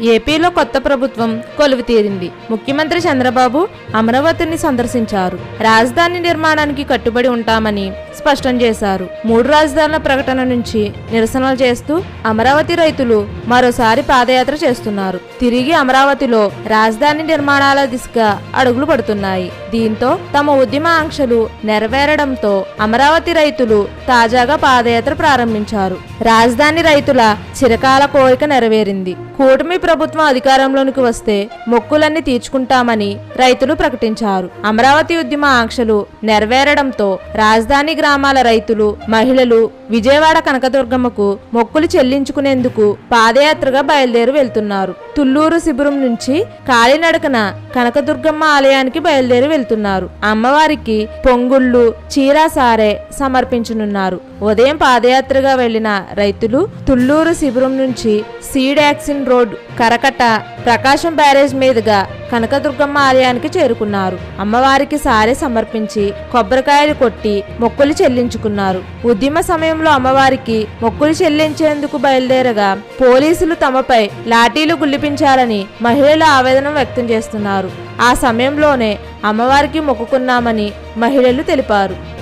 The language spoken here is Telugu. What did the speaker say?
ఏపీలో కొత్త ప్రభుత్వం కొలువు తీరింది. ముఖ్యమంత్రి చంద్రబాబు అమరావతిని సందర్శించారు. రాజధాని నిర్మాణానికి కట్టుబడి ఉంటామని స్పష్టం చేశారు. మూడు రాజధానుల ప్రకటన నుంచి నిరసనలు చేస్తూ అమరావతి రైతులు మరోసారి పాదయాత్ర చేస్తున్నారు. తిరిగి అమరావతిలో రాజధాని నిర్మాణాల దిశగా అడుగులు పడుతున్నాయి. దీంతో తమ ఉద్యమ ఆంక్షలు నెరవేరడంతో అమరావతి రైతులు తాజాగా పాదయాత్ర ప్రారంభించారు. రాజధాని రైతుల చిరకాల కోరిక నెరవేరింది. కూటమి ప్రభుత్వం అధికారంలోనికి వస్తే మొక్కులన్నీ తీర్చుకుంటామని రైతులు ప్రకటించారు. అమరావతి ఉద్యమ ఆంక్షలు నెరవేరడంతో రాజధాని గ్రామాల రైతులు మహిళలు విజయవాడ కనకదుర్గమ్మకు మొక్కులు చెల్లించుకునేందుకు పాదయాత్రగా బయలుదేరి వెళ్తున్నారు. తుళ్ళూరు శిబిరం నుంచి కాలినడకన కనకదుర్గమ్మ ఆలయానికి బయలుదేరి వెళ్తున్నారు. అమ్మవారికి పొంగుళ్ళు చీరాసారే సమర్పించనున్నారు. ఉదయం పాదయాత్రగా వెళ్ళిన రైతులు తుళ్ళూరు శిబిరం నుంచి సీడాక్సిన్ రోడ్ కరకట ప్రకాశం బ్యారేజ్ మీదుగా కనకదుర్గమ్మ ఆలయానికి చేరుకున్నారు. అమ్మవారికి సారె సమర్పించి కొబ్బరికాయలు కొట్టి మొక్కులు చెల్లించుకున్నారు. ఉద్యమ సమయంలో అమ్మవారికి మొక్కులు చెల్లించేందుకు బయలుదేరగా పోలీసులు తమపై లాఠీలు గుల్లిపించారని మహిళలు ఆవేదన వ్యక్తం చేస్తున్నారు. ఆ సమయంలోనే అమ్మవారికి మొక్కుకున్నామని మహిళలు తెలిపారు.